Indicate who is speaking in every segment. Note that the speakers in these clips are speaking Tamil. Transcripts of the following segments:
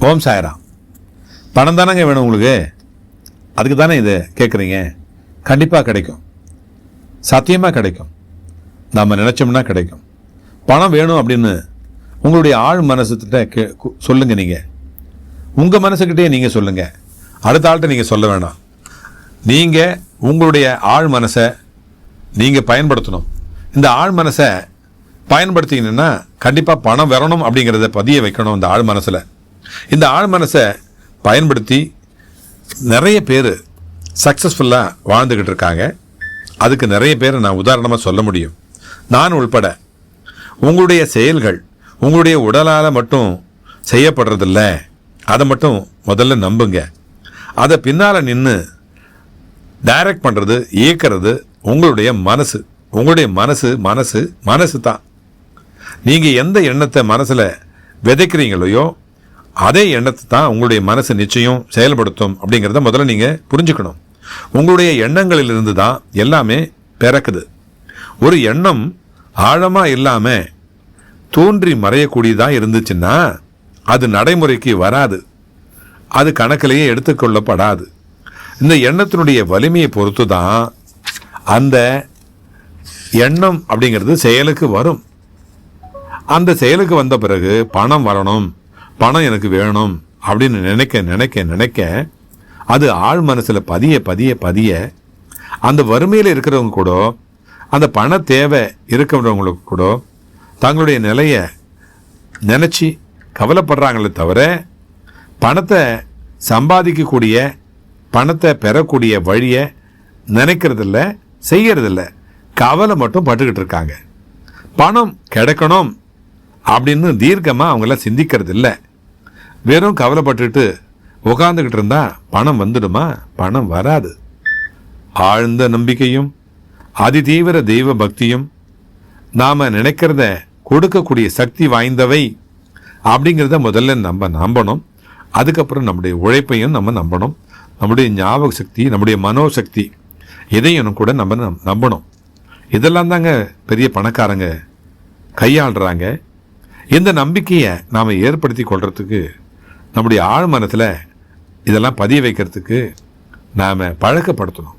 Speaker 1: ஓம் சாயராம். பணம் தானங்க வேணும் உங்களுக்கு? அதுக்கு தானே இது கேட்குறீங்க? கண்டிப்பாக கிடைக்கும். சத்தியமாக கிடைக்கும். நம்ம நினச்சோம்னா கிடைக்கும். பணம் வேணும் அப்படின்னு உங்களுடைய ஆழ் மனசுக்கிட்ட கே கு- நீங்கள் உங்கள் மனசுக்கிட்டே நீங்கள் சொல்லுங்கள் அடுத்த ஆள்கிட்ட நீங்கள் சொல்ல வேணாம். நீங்கள் உங்களுடைய ஆழ் மனசை நீங்கள் பயன்படுத்தணும். இந்த ஆழ் மனசை பயன்படுத்திங்கன்னா கண்டிப்பாக பணம் வரணும் அப்படிங்கிறத பதிய வைக்கணும் இந்த ஆழ் மனசில். இந்த ஆழ் மனசை பயன்படுத்தி நிறைய பேர் சக்ஸஸ்ஃபுல்லாக வாழ்ந்துக்கிட்டு இருக்காங்க. அதுக்கு நிறைய பேர் நான் உதாரணமாக சொல்ல முடியும். நான் உள்பட உங்களுடைய செயல்கள் உங்களுடைய உடலால் மட்டும் செய்யப்படுறதில்ல. அதை மட்டும் முதல்ல நம்புங்க. அதை பின்னால் நின்று டைரக்ட் பண்ணுறது இயக்கிறது உங்களுடைய மனசு. உங்களுடைய மனசு மனசு மனசு தான். நீங்கள் எந்த எண்ணத்தை மனசில் விதைக்கிறீங்களையோ அதே எண்ணத்தை தான் உங்களுடைய மனசு நிச்சயம் செயல்படுத்தும் அப்படிங்கிறத முதல்ல நீங்கள் புரிஞ்சுக்கணும். உங்களுடைய எண்ணங்களிலிருந்து தான் எல்லாமே பிறக்குது. ஒரு எண்ணம் ஆழமாக இல்லாமல் தோன்றி மறையக்கூடியதாக இருந்துச்சுன்னா அது நடைமுறைக்கு வராது. அது கணக்கிலேயே எடுத்துக்கொள்ளப்படாது. இந்த எண்ணத்தினுடைய வலிமையை பொறுத்து தான் அந்த எண்ணம் அப்படிங்கிறது செயலுக்கு வரும். அந்த செயலுக்கு வந்த பிறகு பணம் வரணும். பணம் எனக்கு வேணும் அப்படின்னு நினைக்க நினைக்க நினைக்க அது ஆழ் மனசில் பதிய பதிய பதிய அந்த வறுமையில் இருக்கிறவங்க கூட அந்த பண தேவை இருக்கிறவங்களுக்கு கூட தங்களுடைய நிலையை நினச்சி கவலைப்படுறாங்களே தவிர பணத்தை சம்பாதிக்கக்கூடிய பணத்தை பெறக்கூடிய வழியை நினைக்கிறதில்ல செய்கிறதில்ல கவலை மட்டும் பட்டுக்கிட்டு இருக்காங்க. பணம் கிடைக்கணும் அப்படின்னு தீர்க்கமாக அவங்களாம் சிந்திக்கிறது இல்லை வெறும் கவலைப்பட்டுட்டு உட்காந்துக்கிட்டு இருந்தா பணம் வந்துடுமா? பணம் வராது. ஆழ்ந்த நம்பிக்கையும் அதிதீவிர தெய்வ பக்தியும் நாம் நினைக்கிறத கொடுக்கக்கூடிய சக்தி வாய்ந்தவை அப்படிங்கிறத முதல்ல நம்ம நம்பணும். அதுக்கப்புறம் நம்முடைய உழைப்பையும் நம்ம நம்பணும். நம்முடைய ஞாபக சக்தி நம்முடைய மனோசக்தி இதையும் கூட நம்ம நம்- நம்பணும். இதெல்லாம் தாங்க பெரிய பணக்காரங்க கையாளுறாங்க. இந்த நம்பிக்கையை நாம் ஏற்படுத்தி கொள்றதுக்கு நம்முடைய ஆழ் மனத்தில் இதெல்லாம் பதிய வைக்கிறதுக்கு நாம் பழக்கப்படுத்தணும்.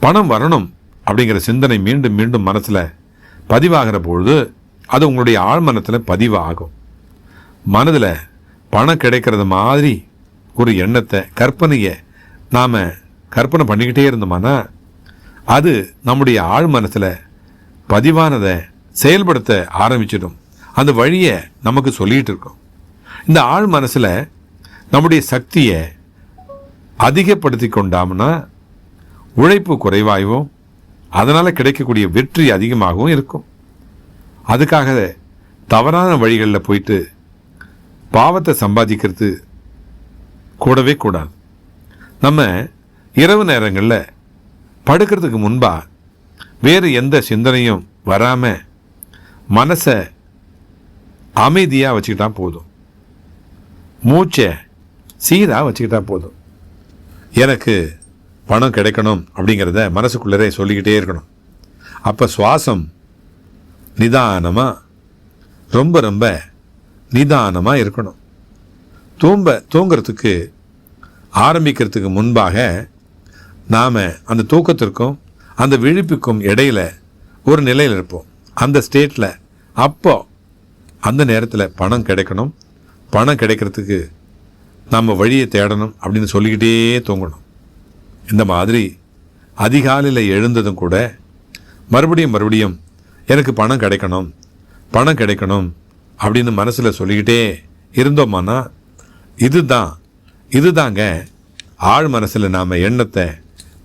Speaker 1: பணம் வரணும் அப்படிங்கிற சிந்தனை மீண்டும் மீண்டும் மனசில் பதிவாகிற பொழுது அது உங்களுடைய ஆழ்மனத்தில் பதிவாகும். மனதில் பணம் கிடைக்கிறது மாதிரி ஒரு எண்ணத்தை கற்பனையை நாம் கற்பனை பண்ணிக்கிட்டே இருந்தோம்னா அது நம்முடைய ஆழ் மனசில் பதிவானதை செயல்படுத்த ஆரம்பிச்சிடும். அந்த வழியை நமக்கு சொல்லிகிட்டு இருக்கோம். இந்த ஆழ் மனசில் நம்முடைய சக்தியை அதிகப்படுத்தி கொண்டோம்னா உழைப்பு குறைவாகவும் அதனால் கிடைக்கக்கூடிய வெற்றி அதிகமாகவும் இருக்கும். அதுக்காக தவறான வழிகளில் போயிட்டு பாவத்தை சம்பாதிக்கிறது கூடவே கூடாது. நம்ம இரவு நேரங்களில் படுக்கிறதுக்கு முன்பாக வேறு எந்த சிந்தனையும் வராமல் மனசை அமைதியாக வச்சுக்கிட்டால் போதும். மூச்சை சீராக வச்சுக்கிட்டா போதும். எனக்கு பணம் கிடைக்கணும் அப்படிங்கிறத மனசுக்குள்ளரே சொல்லிக்கிட்டே இருக்கணும். அப்போ சுவாசம் நிதானமாக ரொம்ப ரொம்ப நிதானமாக இருக்கணும். தூம்ப தூங்கிறதுக்கு ஆரம்பிக்கிறதுக்கு முன்பாக நாம் அந்த தூக்கத்திற்கும் அந்த விழிப்புக்கும் இடையில ஒரு நிலையில் இருப்போம். அந்த ஸ்டேட்டில் அப்போ அந்த நேரத்தில் பணம் கிடைக்கணும். பணம் கிடைக்கிறதுக்கு நம்ம வழியை தேடணும் அப்படின்னு சொல்லிக்கிட்டே தூங்கணும். இந்த மாதிரி அதிகாலையில் எழுந்ததும் கூட மறுபடியும் மறுபடியும் எனக்கு பணம் கிடைக்கணும் பணம் கிடைக்கணும் அப்படின்னு மனசில் சொல்லிக்கிட்டே இருந்தோமானா இதுதான் இதுதாங்க ஆழ் மனசில் நாம் எண்ணத்தை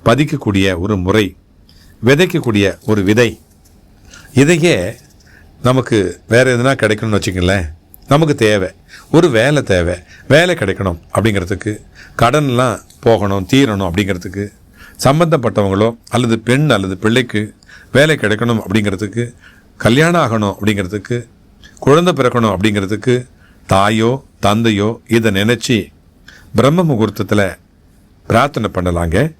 Speaker 1: பதிக்கக்கூடிய ஒரு முறை விதைக்கக்கூடிய ஒரு விதை. இதையே நமக்கு வேறு எதுனா கிடைக்கணும்னு வச்சுக்கங்களேன். நமக்கு தேவை. ஒரு வேலை தேவை. வேலை கிடைக்கணும் அப்படிங்கிறதுக்கு கடன்லாம் போகணும் தீரணும் அப்படிங்கிறதுக்கு சம்மந்தப்பட்டவங்களோ அல்லது பெண் அல்லது பிள்ளைக்கு வேலை கிடைக்கணும் அப்படிங்கிறதுக்கு கல்யாணம் ஆகணும் அப்படிங்கிறதுக்கு குழந்தை பிறக்கணும் அப்படிங்கிறதுக்கு தாயோ தந்தையோ இதை நினச்சி பிரம்ம முகூர்த்தத்தில் பிரார்த்தனை பண்ணலாங்க.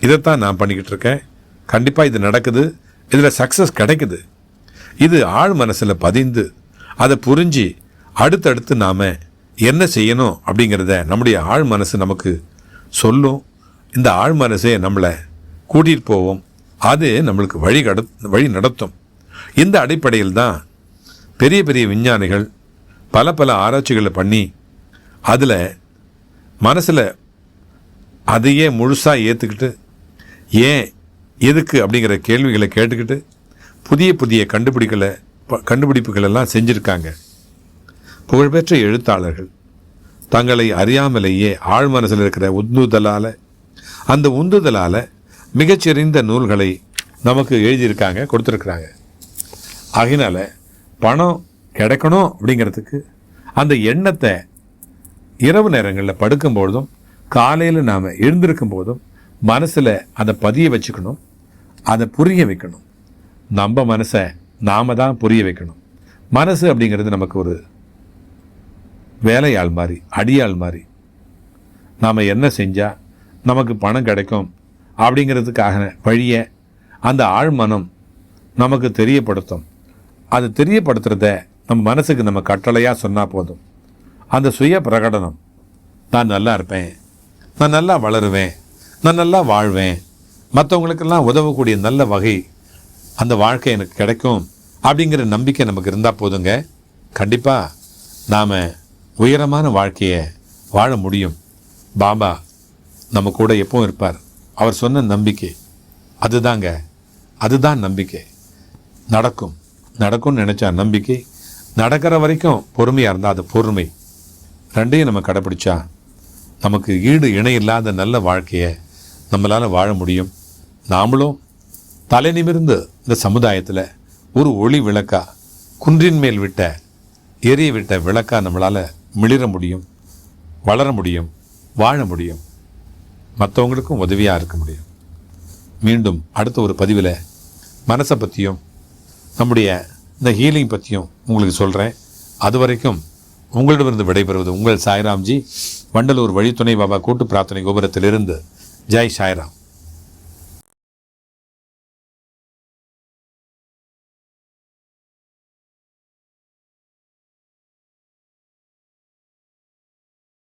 Speaker 1: இதைத்தான் நான் பண்ணிக்கிட்டு இருக்கேன். கண்டிப்பாக இது நடக்குது. இதில் சக்ஸஸ் கிடைக்குது. இது ஆழ் மனசில் பதிந்து அதை புரிஞ்சு அடுத்தடுத்து நாம் என்ன செய்யணும் அப்படிங்கிறத நம்முடைய ஆழ் மனசு நமக்கு சொல்லும். இந்த ஆழ் மனசே நம்மளை கூட்டிகிட்டு போவோம் அது நம்மளுக்கு வழி கட வழி நடத்தும். இந்த அடிப்படையில் தான் பெரிய பெரிய விஞ்ஞானிகள் பல பல ஆராய்ச்சிகளை பண்ணி அதில் மனசில் அதையே முழுசாக ஏற்றுக்கிட்டு ஏன் எதுக்கு அப்படிங்கிற கேள்விகளை கேட்டுக்கிட்டு புதிய புதிய கண்டுபிடிக்கலை ப- செஞ்சுருக்காங்க. புகழ்பெற்ற எழுத்தாளர்கள். தங்களை அறியாமலேயே ஆழ் மனசில் இருக்கிற உந்துதலால் அந்த உந்துதலால் மிகச்சிறந்த நூல்களை நமக்கு எழுதியிருக்காங்க கொடுத்துருக்குறாங்க. அதனால் பணம் கிடைக்கணும் அப்படிங்கிறதுக்கு அந்த எண்ணத்தை இரவு நேரங்களில் படுக்கும்பொழுதும் காலையில் நாம் எழுந்திருக்கும் போதும் மனசில் அதை பதிய வச்சுக்கணும் அதை புரிய வைக்கணும். நம்ம மனசை நாம தான் புரிய வைக்கணும். மனசு அப்படிங்கிறது நமக்கு ஒரு வேலையாள் மாதிரி அடியாள் மாதிரி. நாம் என்ன செஞ்சால் நமக்கு பணம் கிடைக்கும் அப்படிங்கிறதுக்காக வழியை அந்த ஆழ்மனம் நமக்கு தெரியப்படுத்தும். அது தெரியப்படுத்துறத நம்ம மனசுக்கு நம்ம கட்டளையாக சொன்னால் போதும். அந்த சுய பிரகடனம் நான் நல்லா இருப்பேன் நான் நல்லா வளருவேன் நான் நல்லா வாழ்வேன் மற்றவங்களுக்கெல்லாம் உதவக்கூடிய நல்ல வகை அந்த வாழ்க்கை எனக்கு கிடைக்கும் அப்படிங்கிற நம்பிக்கை நமக்கு இருந்தால் போதுங்க. கண்டிப்பாக நாம் உயரமான வாழ்க்கையை வாழ முடியும். பாபா நம்ம கூட எப்பவும் இருப்பார். அவர் சொன்ன நம்பிக்கை அதுதாங்க. அதுதான் நம்பிக்கை. நடக்கும். நடக்கும்னு நினச்சா நம்பிக்கை. நடக்கிற வரைக்கும் பொறுமையாக இருந்தால் அது பொறுமை. ரெண்டையும் நம்ம கடைப்பிடிச்சா நமக்கு ஈடு இணை இல்லாத நல்ல வாழ்க்கையை நம்மளால் வாழ முடியும். நாமளும் தலை நிமிர்ந்து இந்த சமுதாயத்தில் ஒரு ஒளி விளக்கா குன்றின் மேல் விட்ட எரிய விட்ட விளக்கா நம்மளால் மிளிர முடியும் வளர முடியும் வாழ முடியும். மற்றவங்களுக்கும் உதவியாக இருக்க முடியும். மீண்டும் அடுத்த ஒரு பதிவில் மனசை பற்றியும் நம்முடைய இந்த ஹீலிங் பற்றியும் உங்களுக்கு சொல்கிறேன் அது வரைக்கும் உங்களிடமிருந்து விடைபெறுவது உங்கள் சாய்ராம்ஜி. வண்டலூர் வழித்துணை பாபா கூட்டு பிரார்த்தனை கோபுரத்திலிருந்து. ஜெய் சாய்ராம்.